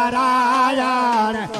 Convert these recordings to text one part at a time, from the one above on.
Narayan.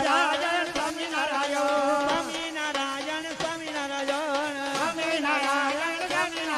Raja